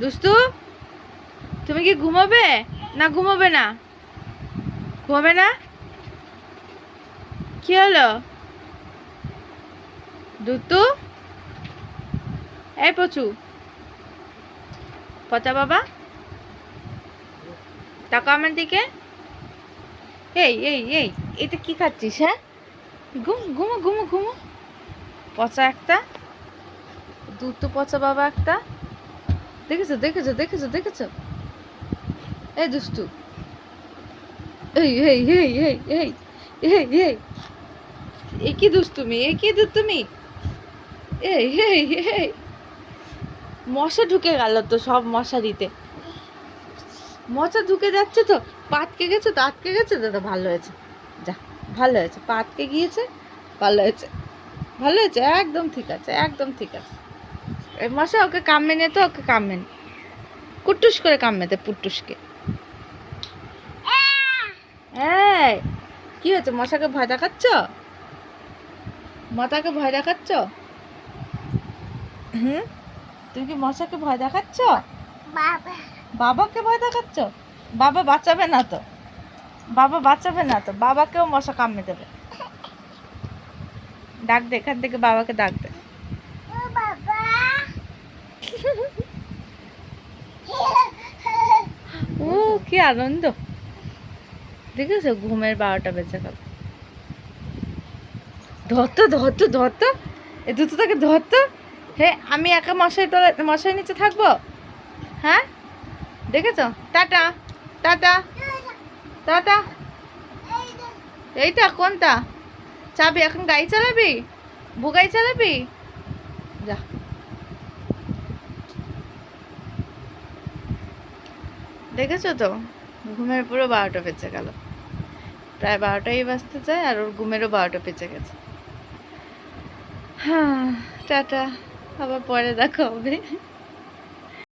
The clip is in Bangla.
দুস্তু, তুমি কি ঘুমাবে? না ঘুমাবে না। ঘুমাবে না? কি হলো? দুতু এই পচু। পচা বাবা। টাকা আমার দিকে। এই এই এই, এটা কি খাচ্ছিস হ্যাঁ? ঘুম, ঘুমো ঘুমো ঘুমো। পচা একটা। দুধ তো পচা বাবা একটা। দেখেছ দেখেছ দেখেছ দেখেছ? এই দুষ্টু। এই এই এই এই এই এই এই। এ কি দুষ্টুমি, এ কি দুষ্টুমি? এই এই এই। মশা ঢুকে গেল তো সব মশারিতে মশা ঢুকে যাচ্ছে তো পাতকে গেছে তো, আটকে গেছে? তো ভালো হয়েছে। যা, ভালো হয়েছে। পাতকে গিয়েছে? ভালো হয়েছে। ভালো হয়েছে? একদম ঠিক আছে, একদম ঠিক আছে। মশা ওকে কামড়ে নে তো ওকে কামড়ে নে। কুটুস করে কামড়েতে পুটুসকে। এই কি হয়েছে মশাকে ভয় দেখাচ্ছ? মাতাকে ভয় দেখাচ্ছ? হুম? তুমি কি মশাকে ভয় দেখাচ্ছ? বাবাকে ভয় দেখাচ্ছ? বাবা বাঁচাবে না তো। বাবা বাঁচাবে না তো। বাবাকেও মশা কামড়ে দেবে। ডাক দে এখান থেকে বাবাকে ডাক দে। ও, কি আনন্দ। দেখেছ, ঘুমের বারোটা বেজে গেল। ধরতো ধরতো ধরতো। এ দুটো তাকে ধরতো। হে, আমি একা মশাই তলা মশাই নিচে থাকব? হ্যাঁ? দেখেছ? Tata tata tata. এই এইটা কোনটা? চাবি, এখন গাড়ি চালাবি? বুগাই চালাবি? যা। দেখেছ তো? ঘুমের পুরো বারোটা বেঁচে গেল। প্রায় বারোটাই বাজতে চায় আর ওর ঘুমেরও বারোটা বেঁচে গেছে। হ্যাঁ টাটা। আবার পরে দেখা হবে।